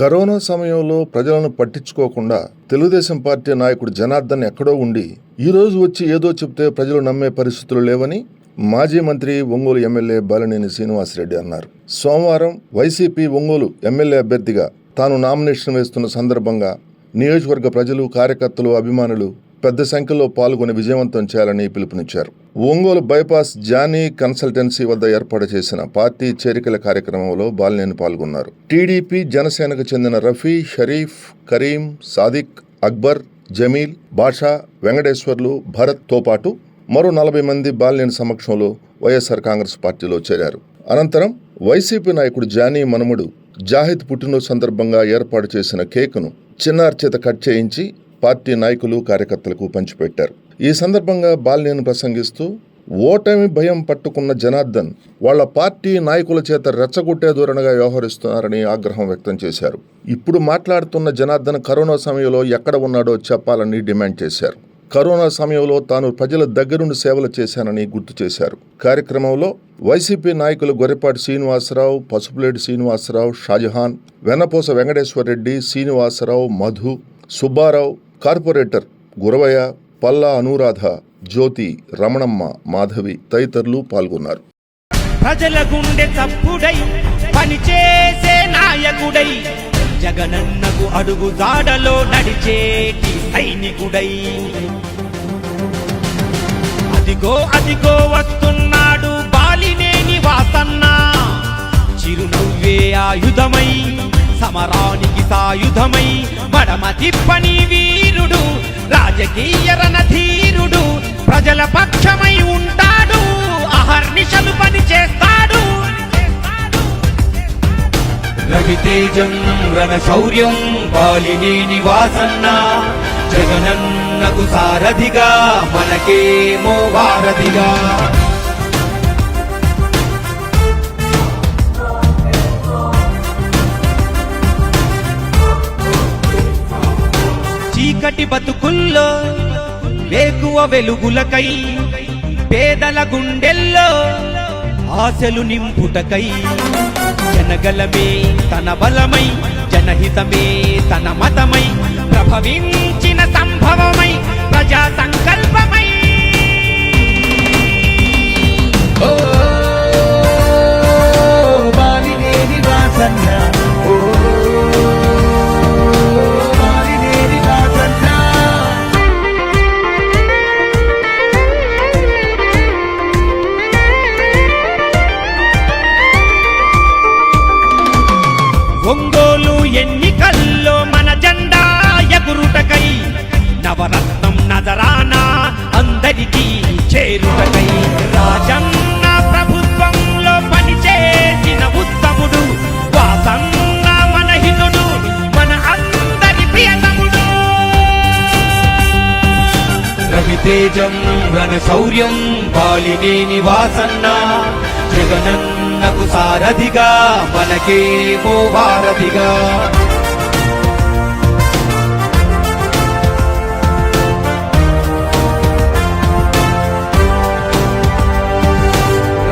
Corona సమయంలో ప్రజలను పట్టించుకోకుండా తెలుగుదేశం పార్టీ నాయకుడు జనార్దన్ ఎక్కడో ఉండి ఈరోజు వచ్చి ఏదో చెప్తే ప్రజలు నమ్మే పరిస్థితులు లేవని మాజీ మంత్రి ఒంగోలు ఎమ్మెల్యే బాలినేని శ్రీనివాసరెడ్డి అన్నారు. సోమవారం వైసీపీ ఒంగోలు ఎమ్మెల్యే అభ్యర్థిగా తాను నామినేషన్ వేస్తున్న సందర్భంగా నియోజకవర్గ ప్రజలు కార్యకర్తలు అభిమానులు పెద్ద సంఖ్యలో పాల్గొని విజయవంతం చేయాలని పిలుపునిచ్చారు. ఒంగోలు బైపాస్ జానీ కన్సల్టెన్సీ వద్ద ఏర్పాటు చేసిన పార్టీ చేరికల కార్యక్రమంలో బాలినేని పాల్గొన్నారు. టీడీపీ జనసేనకు చెందిన రఫీ షరీఫ్ కరీం సాదిక్ అక్బర్ జమీల్ బాషా వెంకటేశ్వర్లు భరత్తో పాటు మరో నలభై మంది బాలినేని సమక్షంలో వైఎస్ఆర్ కాంగ్రెస్ పార్టీలో చేరారు. అనంతరం వైసీపీ నాయకుడు జానీ మనుమడు జాహిద్ పుట్టినరోజు సందర్భంగా ఏర్పాటు చేసిన కేకును చిన్నార్ చేత కట్ చేయించి పార్టీ నాయకులు కార్యకర్తలకు పంచిపెట్టారు. ఈ సందర్భంగా బాలినేని ప్రసంగిస్తూ ఓటమి భయం పట్టుకున్న జనార్దన్ వాళ్ళ పార్టీ నాయకుల చేత రెచ్చగొట్టే ధోరణిగా వ్యవహరిస్తున్నారని ఆగ్రహం వ్యక్తం చేశారు. ఇప్పుడు మాట్లాడుతున్న జనార్దన్ కరోనా సమయంలో ఎక్కడ ఉన్నాడో చెప్పాలని డిమాండ్ చేశారు. కరోనా సమయంలో తాను ప్రజల దగ్గరుండి సేవలు చేశానని గుర్తు చేశారు. కార్యక్రమంలో వైసీపీ నాయకులు గొర్రెపాటి శ్రీనివాసరావు పసుపులేటి శ్రీనివాసరావు షాజహాన్ వెన్నపోస వెంకటేశ్వరరెడ్డి శ్రీనివాసరావు మధు సుబ్బారావు కార్పొరేటర్ గురవయ్య పల్లా అనురాధ జ్యోతి రమణమ్మ మాధవి తదితరులు పాల్గొన్నారు. ప్రజల గుండె చప్పుడై పనిచేసే నాయకుడై జగనన్నకు అడుగు దాడలో నడిచేటి సైనికుడై. అదిగో అదిగో వస్తున్నాడు బాలినేని వాసన్న. చిరునవ్వే ఆయుధమై సమరానికి సాయుధమై మడమ తిప్పని వీరుడు రాజకీయ రణధీరుడు ప్రజల పక్షమై ఉంటాడు అహర్నిశలు పని చేస్తాడు. రవితేజం రణ శౌర్యం బాలినేని వాసన్న జగనన్నకు సారథిగా మనకేమో వారధిగా. చీకటి బతుకుల్లో వేకువ వెలుగులకై పేదల గుండెల్లో ఆశలు నింపుటకై జనగలమే తన బలమై జనహితమే తన మతమై ప్రభవించిన సంభవమై ప్రజా సంకల్పమై ఓ బాలినేని వాసన్నా తేజం రణ శౌర్యం బాలినేని వాసన్న జగనన్నకు సారథిగా మనకేమో భారతిగా.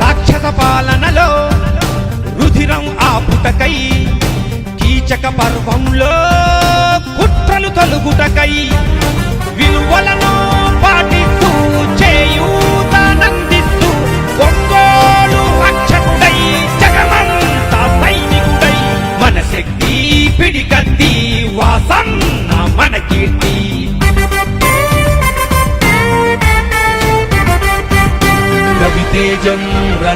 రాక్షస పాలనలో రుధిరం ఆపుటకై కీచక పర్వంలో కుట్రలు తొలుగుటకై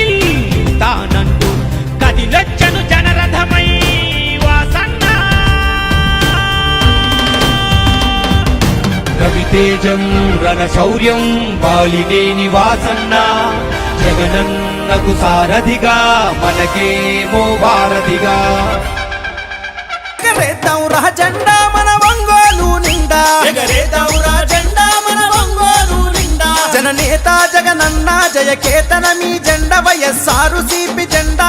ఇల్లు తానంటూ కదిలొచ్చను జనరథమై వాసన్న. రవితేజం రణ శౌర్యం బాలినేని వాసన్న జగనన్నకు సారథిగా మనకేమో వారధిగా ఎగరేద్దాం రా జెండా మన ఒంగోలు నిండా. ఎగరేద్దాం రా జననేత జగనన్న జయ కేతన మీ జెండ వయస్సారు సిపి జెండా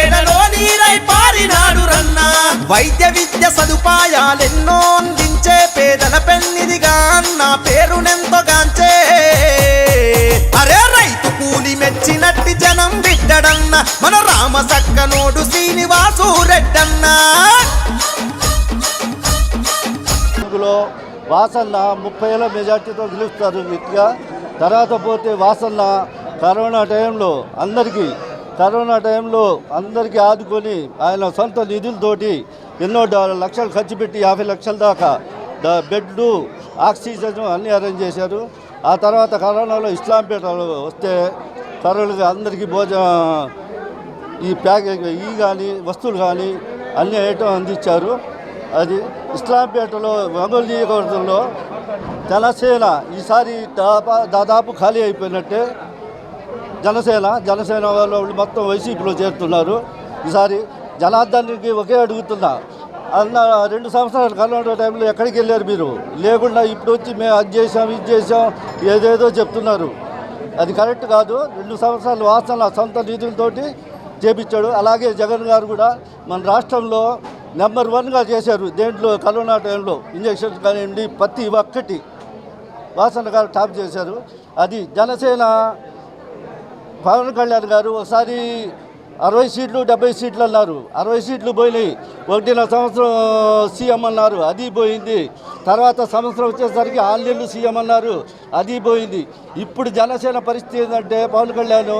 వైద్య విద్య సదుపాయాలెన్నో అందించే పేదల పెన్నిదిగా అన్న పేరునెంతోగాంచే అరే రైతు కూలి మెచ్చినట్టి జనం బిడ్డడన్న మన రామ సక్కనోడు శ్రీనివాసు రెడ్డన్నా. వాసన్న ముప్పై ఏళ్ళ మెజార్టీతో గెలుస్తారు నిత్య తర్వాత పోతే వాసన్న కరోనా టైంలో అందరికీ కరోనా టైంలో అందరికీ ఆదుకొని ఆయన సొంత నిధులతోటి ఎన్నో లక్షలు ఖర్చు పెట్టి యాభై లక్షల దాకా బెడ్లు ఆక్సిజన్ అన్నీ అరేంజ్ చేశారు. ఆ తర్వాత కరోనాలో ఇస్లాంపేటలో వస్తే తరలుగా అందరికీ భోజనం ఈ ప్యాకేజ్ ఈ కానీ వస్తువులు కానీ అన్ని ఐటమ్ అందించారు. అది ఇస్లాంపేటలో ఒంగోలు నియోజకవర్గంలో జనసేన ఈసారి దాపా- దాదాపు ఖాళీ అయిపోయినట్టే జనసేన జనసేన వాళ్ళు మొత్తం వైసీపీలో చేరుతున్నారు. ఈసారి జనార్దన్కి ఒకే అడుగుతున్నా. అన్న రెండు సంవత్సరాలు కరోనా టైంలో ఎక్కడికి వెళ్ళారు మీరు? లేకుండా ఇప్పుడు వచ్చి మేము అది చేసాం ఇది చేసాం ఏదేదో చెప్తున్నారు. అది కరెక్ట్ కాదు. రెండు సంవత్సరాలు వాసన సొంత నిధులతోటి చేపించాడు. అలాగే జగన్ గారు కూడా మన రాష్ట్రంలో నెంబర్ వన్గా చేశారు దేంట్లో కరోనా టైంలో. ఇంజక్షన్స్ కానివ్వండి ప్రతి ఒక్కటి వాసన గారు టాప్ చేశారు. అది జనసేన పవన్ కళ్యాణ్ గారు ఒకసారి అరవై సీట్లు డెబ్బై సీట్లు అన్నారు. అరవై సీట్లు పోయినాయి. ఒకటిన్నర సంవత్సరం సీఎం అన్నారు. అది పోయింది. తర్వాత సంవత్సరం వచ్చేసరికి ఆన్లైన్లు సీఎం అన్నారు. అది పోయింది. ఇప్పుడు జనసేన పరిస్థితి ఏంటంటే పవన్ కళ్యాణ్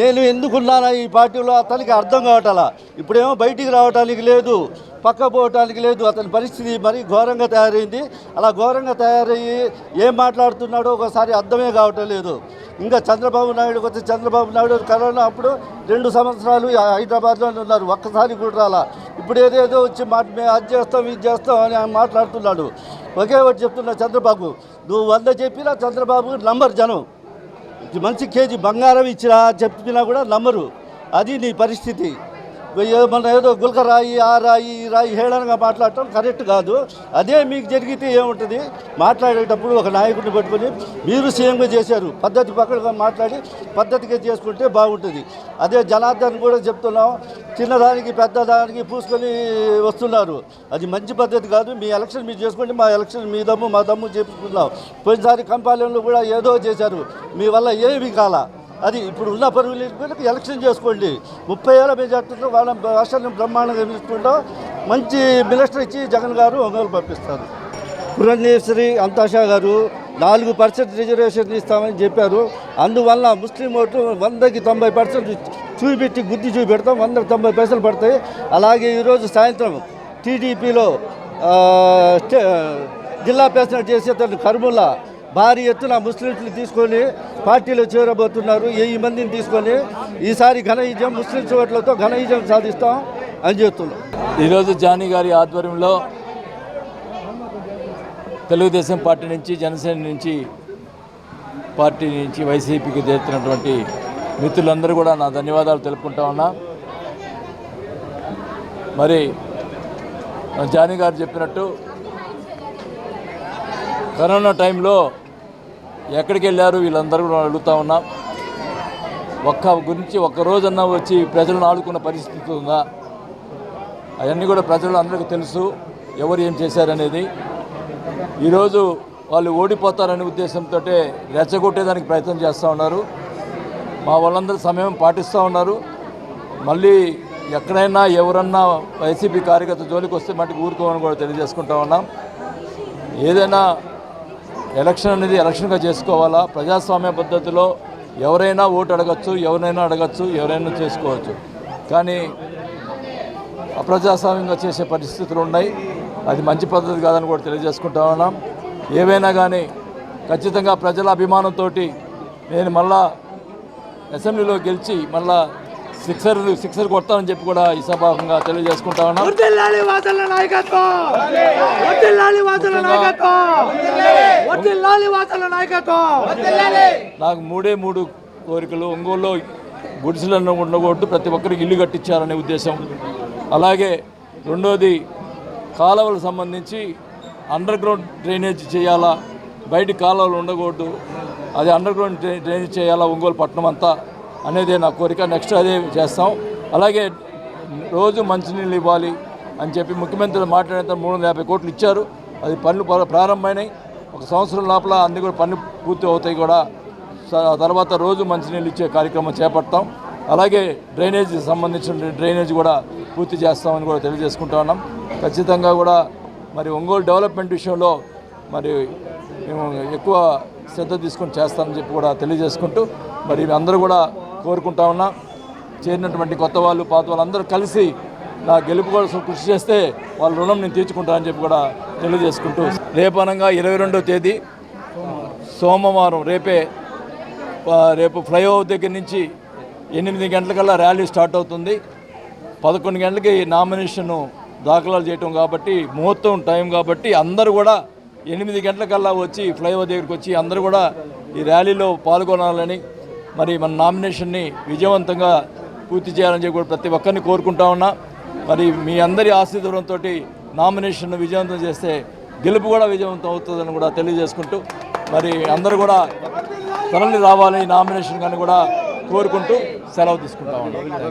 నేను ఎందుకున్నానా ఈ పార్టీలో? అతనికి అర్థం కావటాల. ఇప్పుడేమో బయటికి రావటానికి లేదు. పక్క పోవటానికి లేదు. అతని పరిస్థితి మరీ ఘోరంగా తయారైంది. అలా ఘోరంగా తయారయ్యి ఏం మాట్లాడుతున్నాడో ఒకసారి అర్థమే కావటం లేదు. ఇంకా చంద్రబాబు నాయుడు వచ్చి చంద్రబాబు నాయుడు కరోనా అప్పుడు రెండు సంవత్సరాలు హైదరాబాద్లోనే ఉన్నారు. ఒక్కసారి కూడా రాలా. ఇప్పుడు ఏదేదో వచ్చి మాట మేము అది చేస్తాం ఇది చేస్తాం అని ఆయన మాట్లాడుతున్నాడు. ఒకే ఒకటి చెప్తున్నా చంద్రబాబు నువ్వు వంద చెప్పినా చంద్రబాబు నంబర్ జనం. మంచి కేజీ బంగారం ఇచ్చినా చెప్పినా కూడా నమ్మరు. అది నీ పరిస్థితి. మన ఏదో గుల్క రాయి ఆ రాయి ఈ రాయి హేళనగా మాట్లాడటం కరెక్ట్ కాదు. అదే మీకు జరిగితే ఏముంటుంది? మాట్లాడేటప్పుడు ఒక నాయకుడిని పెట్టుకొని మీరు సీఎంగా చేశారు. పద్ధతి పక్కగా మాట్లాడి పద్ధతిగా చేసుకుంటే బాగుంటుంది. అదే జనార్దన్ కూడా చెప్తున్నాం చిన్నదానికి పెద్దదానికి పూసుకొని వస్తున్నారు. అది మంచి పద్ధతి కాదు. మీ ఎలక్షన్ మీరు చేసుకోండి మా ఎలక్షన్ మీ దమ్ము మా దమ్ము చెప్పుకున్నాం పోయినసారి కంపాలయంలో కూడా ఏదో చేశారు. మీ వల్ల ఏమీ కాల. అది ఇప్పుడు ఉన్న పరుగులకు ఎలక్షన్ చేసుకోండి. ముప్పై ఏళ్ళ మెజార్టీతో వాళ్ళ రాష్ట్రాన్ని బ్రహ్మాండంగా నిలుచుకుంటాం మంచి మినిస్టర్ ఇచ్చి జగన్ గారు ఒంగోలు పంపిస్తారు. పురంధేశ్వరి అంతాషా గారు నాలుగు పర్సెంట్ రిజర్వేషన్ ఇస్తామని చెప్పారు. అందువల్ల ముస్లిం ఓట్లు వందకి తొంభై పర్సెంట్ చూపెట్టి గుద్ది చూపెడతాం. వందకి తొంభై పైసలు పడతాయి. అలాగే ఈరోజు సాయంత్రం టీడీపీలో జిల్లా ప్రెసిడెంట్ చేసే తను భారీ ఎత్తున ముస్లింస్ని తీసుకొని పార్టీలో చేరబోతున్నారు. వెయ్యి మందిని తీసుకొని ఈసారి ఘన విజయం ముస్లింస్ ఓట్లతో ఘన విజయం సాధిస్తాం అని చెప్తున్నాం. ఈరోజు జానీ గారి ఆధ్వర్యంలో తెలుగుదేశం పార్టీ నుంచి జనసేన నుంచి పార్టీ నుంచి వైసీపీకి చేరుతున్నటువంటి మిత్రులందరూ కూడా నా ధన్యవాదాలు తెలుపుకుంటా ఉన్నా. మరి జానీ గారు చెప్పినట్టు కరోనా టైంలో ఎక్కడికి వెళ్ళారు? వీళ్ళందరూ కూడా అడుగుతా ఉన్నాం. ఒక్క గురించి ఒక్క రోజన్నా వచ్చి ప్రజలను ఆడుకున్న పరిస్థితి ఉందా? అవన్నీ కూడా ప్రజలు అందరికీ తెలుసు. ఎవరు ఏం చేశారనేది. ఈరోజు వాళ్ళు ఓడిపోతారనే ఉద్దేశంతో రెచ్చగొట్టేదానికి ప్రయత్నం చేస్తూ ఉన్నారు. మా వాళ్ళందరూ సమయం పాటిస్తూ ఉన్నారు. మళ్ళీ ఎక్కడైనా ఎవరన్నా వైసీపీ కార్యకర్త జోలికి వస్తే మటుకు ఊరుకోమని కూడా తెలియజేసుకుంటా ఉన్నాం. ఏదైనా ఎలక్షన్ అనేది ఎలక్షన్గా చేసుకోవాలా? ప్రజాస్వామ్య పద్ధతిలో ఎవరైనా ఓటు అడగచ్చు ఎవరైనా అడగచ్చు ఎవరైనా చేసుకోవచ్చు. కానీ అప్రజాస్వామ్యంగా చేసే పరిస్థితులు ఉన్నాయి. అది మంచి పద్ధతి కాదని కూడా తెలియజేసుకుంటా ఉన్నాం. ఏవైనా కానీ ఖచ్చితంగా ప్రజల అభిమానంతో నేను మళ్ళా అసెంబ్లీలో గెలిచి మళ్ళా సిక్సర్ సిక్సర్ కొడతానని చెప్పి కూడా ఈ సభాముఖంగా తెలియజేసుకుంటా ఉన్నాం. నాకు మూడే మూడు కోరికలు. ఒంగోలులో గుడిసెలను ఉండకూడదు ప్రతి ఒక్కరికి ఇల్లు కట్టించాలనే ఉద్దేశం. అలాగే రెండోది కాలువలకు సంబంధించి అండర్ గ్రౌండ్ డ్రైనేజ్ చేయాలా? బయట కాలువలు ఉండకూడదు. అది అండర్ గ్రౌండ్ డ్రై- డ్రైనేజ్ చేయాలా? ఒంగోలు పట్టణం అంతా అనేది నా కోరిక. నెక్స్ట్ అదే చేస్తాం. అలాగే రోజు మంచినీళ్ళు ఇవ్వాలి అని చెప్పి ముఖ్యమంత్రి మాట్లాడినంత మూడు వందల యాభై కోట్లు ఇచ్చారు. అది పనులు ప్ర- ప్రారంభమైనాయి. ఒక సంవత్సరం లోపల అన్ని కూడా పనులు పూర్తి అవుతాయి కూడా. తర్వాత రోజు మంచినీళ్ళు ఇచ్చే కార్యక్రమం చేపడతాం. అలాగే డ్రైనేజ్ సంబంధించిన డ్రైనేజ్ కూడా పూర్తి చేస్తామని కూడా తెలియజేసుకుంటా ఉన్నాం. ఖచ్చితంగా కూడా మరి ఒంగోలు డెవలప్మెంట్ విషయంలో మరి మేము ఎక్కువ శ్రద్ధ తీసుకొని చేస్తామని చెప్పి కూడా తెలియజేసుకుంటూ మరి అందరూ కూడా కోరుకుంటా ఉన్నా. చేరినటువంటి కొత్త వాళ్ళు పాత వాళ్ళు అందరూ కలిసి నా గెలుపు కోసం కృషి చేస్తే వాళ్ళ రుణం నేను తీర్చుకుంటానని చెప్పి కూడా తెలియజేసుకుంటూ రేపనంగా ఇరవై రెండో తేదీ సోమవారం రేపే రేపు ఫ్లైఓవర్ దగ్గర నుంచి ఎనిమిది గంటలకల్లా ర్యాలీ స్టార్ట్ అవుతుంది. పదకొండు గంటలకి నామినేషన్ దాఖలాలు చేయటం కాబట్టి ముహూర్తం టైం కాబట్టి అందరూ కూడా ఎనిమిది గంటలకల్లా వచ్చి ఫ్లైఓవర్ దగ్గరికి వచ్చి అందరూ కూడా ఈ ర్యాలీలో పాల్గొనాలని మరి మన నామినేషన్ని విజయవంతంగా పూర్తి చేయాలని చెప్పి కూడా ప్రతి ఒక్కరిని కోరుకుంటా ఉన్నా. మరి మీ అందరి ఆశీర్వాదంతో నామినేషన్ను విజయవంతం చేస్తే గెలుపు కూడా విజయవంతం అవుతుందని కూడా తెలియజేసుకుంటూ మరి అందరూ కూడా తరలి రావాలి నామినేషన్ కానీ కూడా కోరుకుంటూ సెలవు తీసుకుంటా ఉన్నాం.